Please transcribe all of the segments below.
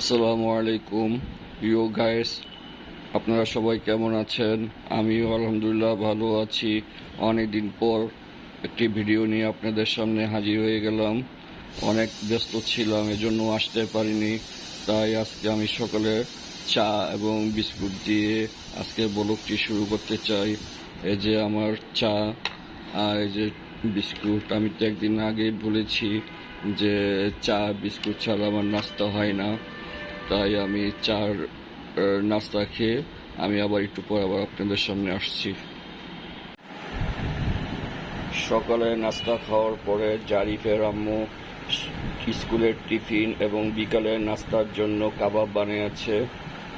আসসালামু আলাইকুম। You guys আপনারা সবাই কেমন আছেন? আমিও আলহামদুলিল্লাহ ভালো আছি। অনেক দিন পর একটি ভিডিও নিয়ে আপনাদের সামনে হাজির হয়ে গেলাম। অনেক ব্যস্ত ছিলাম, এজন্য আসতে পারিনি। তাই আজকে আমি সকালে চা এবং বিস্কুট দিয়ে আজকে ব্লগটি শুরু করতে চাই। এই যে আমার চা আর এই যে বিস্কুট, আমি তো একদিন আগে বলেছি যে চা, বিস্কুট ছাড়া আমার নাস্তা হয় না। তাই আমি চার নাস্তা খেয়ে আমি আবার একটু পর আবার আপনাদের সামনে আসছি। সকালে নাস্তা খাওয়ার পরে জারিফের আম্মু স্কুলের টিফিন এবং বিকালের নাস্তার জন্য কাবাব বানিয়েছে।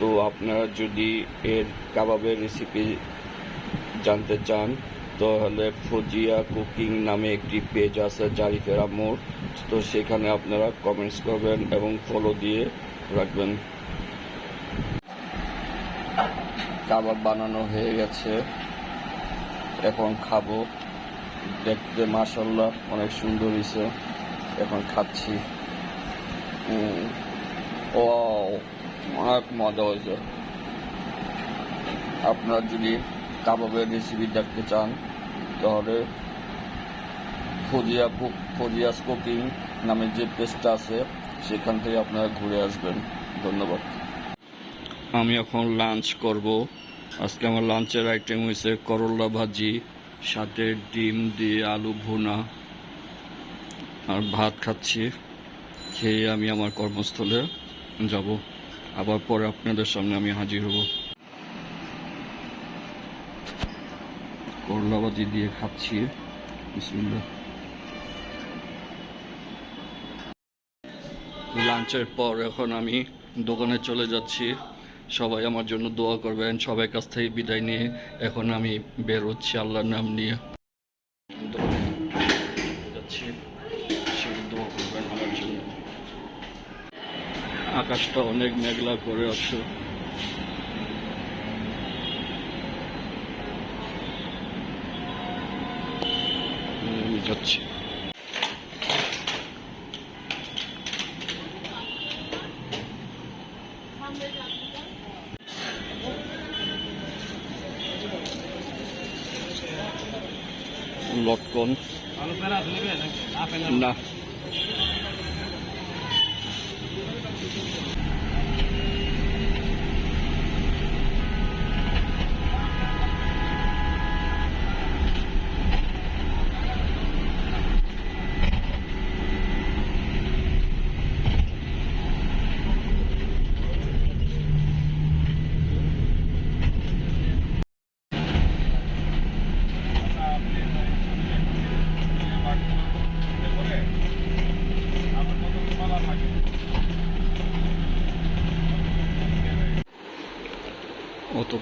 তো আপনারা যদি এর কাবাবের রেসিপি জানতে চান, তাহলে ফজিয়া কুকিং নামে একটি পেজ আছে জারিফের আম্মুর। তো সেখানে আপনারা কমেন্টস করবেন এবং ফলো দিয়ে রাখবেন। কাবাব বানানো হয়ে গেছে। এখন খাব। দেখতে মাসাল্লাহ অনেক সুন্দর হয়েছে এখন খাচ্ছি। ও অনেক মজা হয়েছে। আপনারা যদি কাবাবের রেসিপি দেখতে চান, তাহলে ফজিয়া ফজিয়াস কুকিং নামে যে পেজটা আছে সেখান থেকে আপনারা ঘুরে আসবেন। ধন্যবাদ। আমি এখন লাঞ্চ করব। আজকে আমার লাঞ্চের আইটেম হয়েছে করলা ভাজি, সাথে ডিম দিয়ে আলু ভুনা। আর ভাত খাচ্ছি, খেয়ে আমি আমার কর্মস্থলে যাব। আবার পরে আপনাদের সামনে আমি হাজির হব। করলা ভাজি দিয়ে খাচ্ছি। বিসমিল্লাহ। লাঞ্চের পর এখন আমি দোকানে চলে যাচ্ছি। সবাই আমার জন্য দোয়া করবেন, সবাই কাছ থেকে বিদায় নিয়ে এখন আমি বের হচ্ছি আল্লাহর নাম নিয়ে। যাচ্ছি দোয়া করবেন আমার জন্য। আকাশটা অনেক মেঘলা করে আছে। যাচ্ছি। লটকন না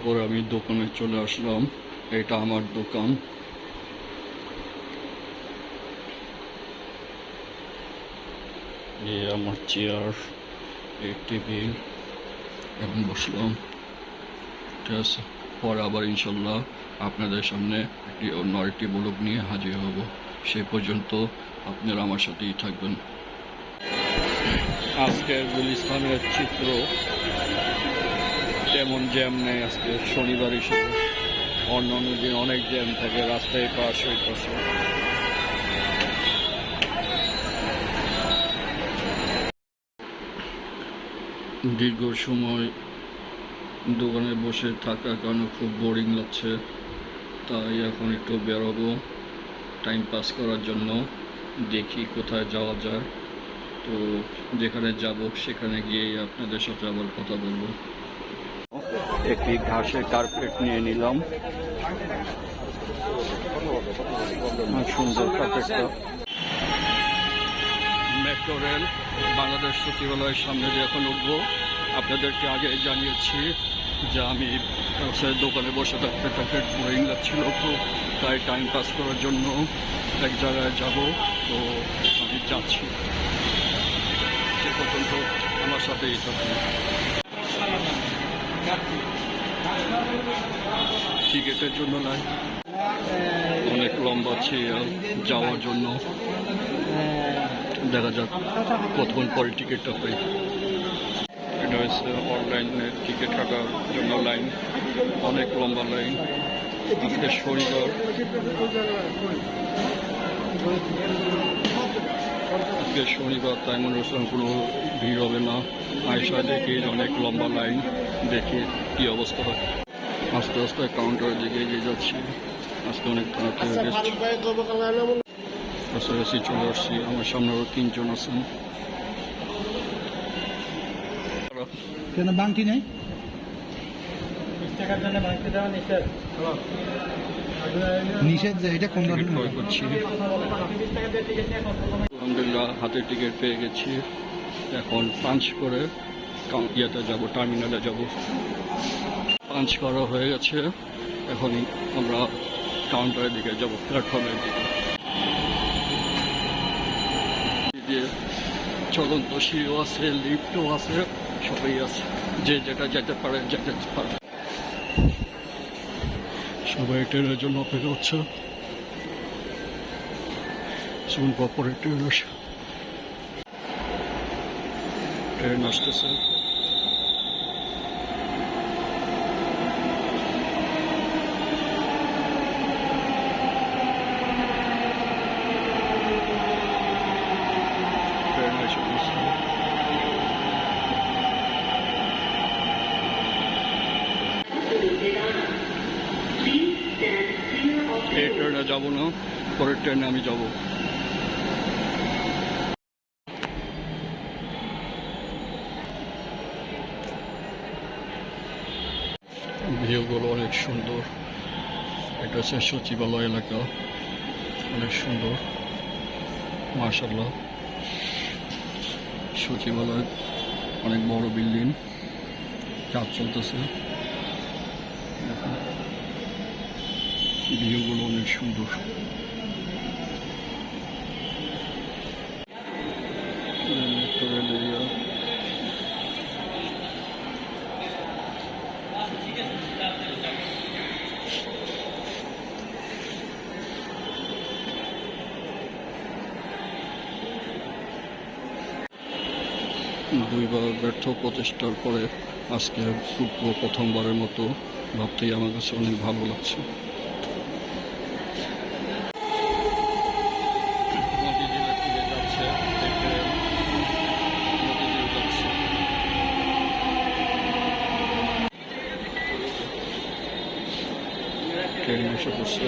অতপর আমি দোকানে চলে আসলাম। এটা আমার দোকান। এই আমার চেয়ার এই টেবিল। এখন বসলাম। ঠিক আছে। পরে আবার ইনশাল্লাহ আপনাদের সামনে একটি অন্য আরেকটি ব্লগ নিয়ে হাজির হব। সে পর্যন্ত আপনারা আমার সাথেই থাকবেন। আজকের গুলিস্তানের চিত্র তেমন জ্যাম নেই আজকে, শনিবার হিসেবে অন্য অন্য দিন অনেক জ্যাম থাকে, রাস্তায় পাশ পাশে দীর্ঘ সময় দোকানে বসে থাকার কারণে খুব বোরিং লাগছে, তাই এখন একটু বেরোবো টাইম পাস করার জন্য, দেখি কোথায় যাওয়া যায়। তো যেখানে যাব, সেখানে গিয়েই আপনাদের সাথে আবার কথা বলব। একটি ঘাসের কার্পেট নিয়ে নিলাম। সুন্দর মেট্রো রেল বাংলাদেশ সচিবালয়ের সামনে দিয়ে এখন উঠবো। আপনাদেরকে আগে জানিয়েছি যে আমি দোকানে বসে থাকতে থাকতে বোরিং লাগছিল খুব, তাই টাইম পাস করার জন্য এক জায়গায় যাব। তো আমি যাচ্ছি। সে পর্যন্ত আমার সাথেই থাকুন। টিকিটের জন্য নাই অনেক লম্বা চেয়ার যাওয়ার জন্য। দেখা যাক কতক্ষণ পরে টিকিটটা পাই। এটা হচ্ছে অনলাইনে টিকিট কাটার জন্য লাইন অনেক লম্বা লাইন আজকে শনিবার। আজকে শনিবার তাই মনে হচ্ছে কোনো ভিড় হবে না। আয়সা দেখি অনেক লম্বা লাইন দেখে কি অবস্থা হয়। আস্তে আস্তে কাউন্টারের দিকে এগিয়ে যাচ্ছি। আজকে অনেক তাড়াতাড়ি কাছাকাছি চলে আসছি। আমার সামনে আরও তিনজন আছেন। কেন বাংটি নেই? নিষেধ এটা কোন ধরনের ক্রয় করছি। আলহামদুলিল্লাহ হাতের টিকিট পেয়ে গেছি। এখন পাঞ্চ করে ইয়েতে যাব টার্মিনালে যাব। পাঞ্চ করা হয়ে গেছে। এখনই আমরা কাউন্টারের দিকে যাব প্ল্যাটফর্মের দিকে। চলন্ত সিঁড়িও আছে লিফটও আছে সবই আছে। যে যেটা যেতে পারে যেতে পারে। সবাই ট্রেনের জন্য অপেক্ষা করছে। শুন পরে ট্রেন আসে। ট্রেন আসতেছে ট্রেন এসে গেছে। এই ট্রেনে যাব না, পরের ট্রেনে আমি যাব। ভিউগুলো অনেক সুন্দর। এটা হচ্ছে সচিবালয় এলাকা। অনেক সুন্দর। মার্শাল্লাহ সচিবালয়, অনেক বড় বিল্ডিং। কাজ চলতেছে। ভিউগুলো অনেক সুন্দর দুইবার ব্যর্থ প্রচেষ্টার পরে আজকে প্রথমবারের মতো ভাবতেই আমার কাছে অনেক ভালো লাগছে। ট্রেন এসে পড়ছে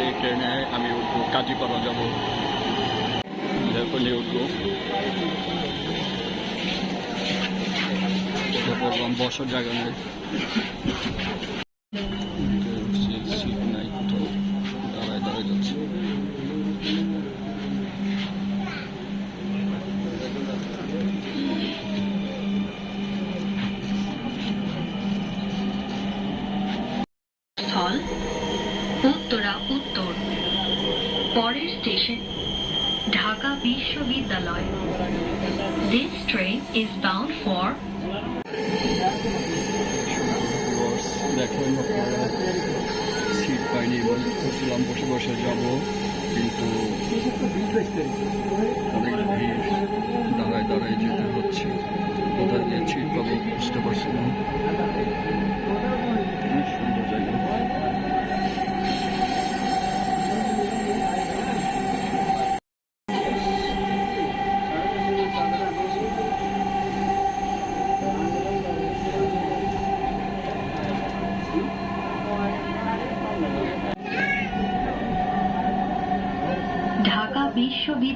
এই ট্রেনে আমি উঠবো, কাজীপাড়া যাব। এখনই উঠবো। উঠে বসার জায়গা নেই। ঢাকা বিশ্ববিদ্যালয়। This train is bound for দেখেন বসে বসে যাব, কিন্তু অনেক ভিড়, দাঁড়ায় দাঁড়ায় যেতে হচ্ছে। কোথায় বুঝতে পারছি না।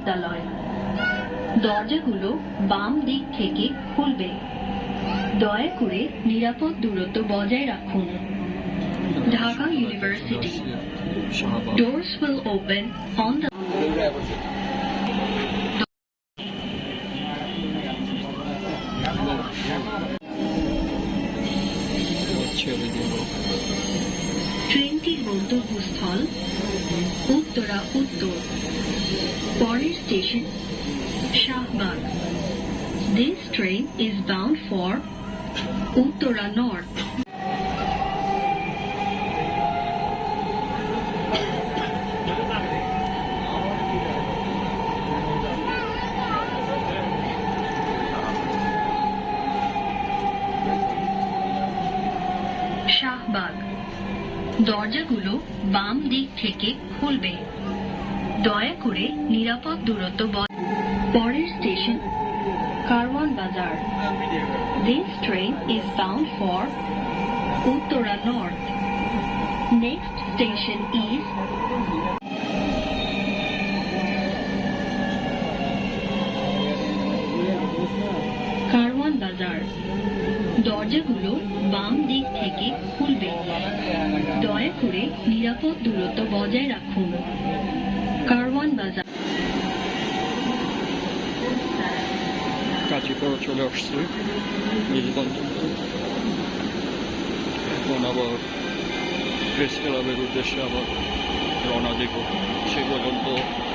বিশ্ববিদ্যালয়। দরজাগুলো বাম দিক থেকে খুলবে। দয়া করে নিরাপদ দূরত্ব বজায় রাখুন। Dhaka university doors will open on on This train is bound for Uttara North. Shahbag. দরজাগুলো বাম দিক থেকে খুলবে। দয়া করে নিরাপদ দূরত্ব পরের স্টেশন কারওয়ান বাজার। This train is bound for Uttara North. Next station is Karwan Bazar. দরজাগুলো বাম দিক থেকে খুলবে। দয়া করে নিরাপদ দূরত্ব বজায় রাখুন। কারওয়ান বাজার। কাঁচিপাড়া চলে আসছি। নিজ গন্তব্যে এখন আবার প্রেস ক্লাবের উদ্দেশ্যে আবার রওনা দেব। সে পর্যন্ত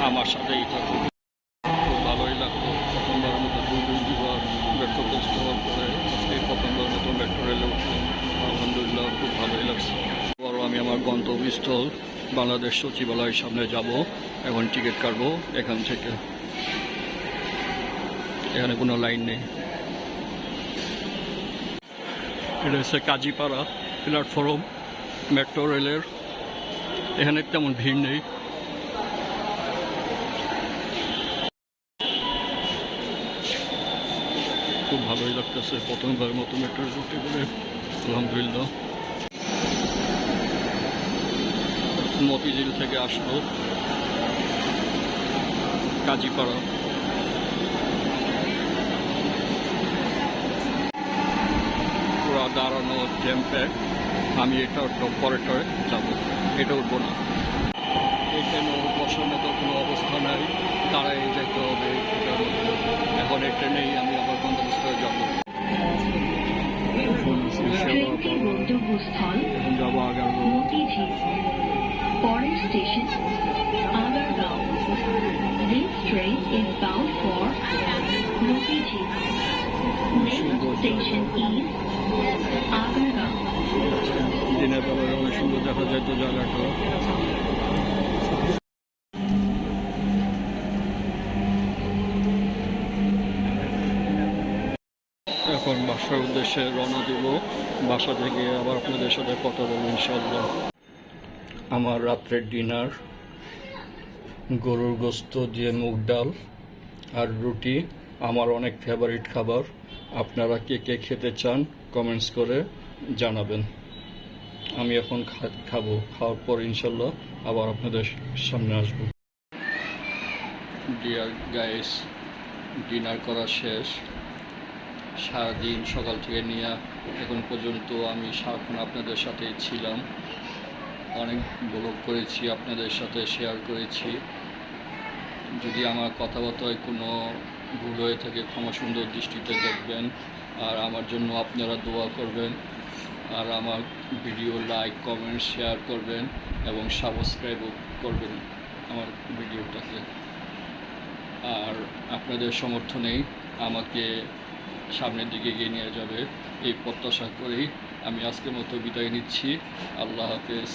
আমার সাথেই থাকুন খুব ভালোই লাগল। প্রথমবারের মতো দুই দুই দুবার মেট্রো পোস্ট হওয়ার পরে আজকে প্রথমবার মতো মেট্রো রেলে উঠলাম। আলহামদুলিল্লাহ, খুব ভালোই লাগছে। বড় আমি আমার গন্তব্যস্থল বাংলাদেশ সচিবালয়ের সামনে যাব। এখন টিকিট কাটবো এখান থেকে। এখানে কোনো লাইন নেই। এটা হচ্ছে কাজীপাড়া প্ল্যাটফর্ম মেট্রো রেলের এখানে তেমন ভিড় নেই। খুব ভালোই লাগতেছে প্রথমবার মতো মেট্রো করতে গেলে আলহামদুলিল্লাহ। মতিঝিল থেকে আসলো কাজীপাড়া পুরো দাঁড়ানো জ্যাম প্যাক আমি এটা পরেটারে যাব। এটা উঠবো না। এখানে বসার মতো কোনো অবস্থা নাই। দাঁড়াই যেতে হবে এখন এই ট্রেনেই আমি আবার গন্তব্যস্থলে যাব। এখন যাব আগার পরের station Agargaon. This train is bound for Motijhil. Next station is. দিনের বেলায় অনেক সুন্দর দেখা যায় তো জায়গাটা এখন বাসার উদ্দেশ্যে রওনা দিব। বাসা থেকে আবার আপনাদের সাথে কথা বলব ইনশাল্লাহ আমার রাত্রের ডিনার, গরুর গোস্ত দিয়ে মুগ ডাল আর রুটি, আমার অনেক ফেভারিট খাবার। আপনারা কে কে খেতে চান কমেন্টস করে জানাবেন। আমি এখন খাব, খাওয়ার পর ইনশাল্লাহ আবার আপনাদের সামনে আসব। ডিয়ার গাইস ডিনার করা শেষ। সারাদিন সকাল থেকে নিয়ে এখন পর্যন্ত আমি সারাক্ষণ আপনাদের সাথেই ছিলাম। অনেক ব্লগ করেছি, আপনাদের সাথে শেয়ার করেছি। যদি আমার কথাবার্তায় কোনো ভুল হয়ে থাকে, ক্ষমা সুন্দর দৃষ্টিতে দেখবেন। আর আমার জন্য আপনারা দোয়া করবেন। আর আমার ভিডিও লাইক কমেন্ট শেয়ার করবেন এবং সাবস্ক্রাইবও করবেন আমার ভিডিওটাকে আর আপনাদের সমর্থনেই আমাকে সামনের দিকে এগিয়ে নিয়ে যাবে। এই প্রত্যাশা করেই আমি আজকের মতো বিদায় নিচ্ছি। আল্লাহ হাফেজ।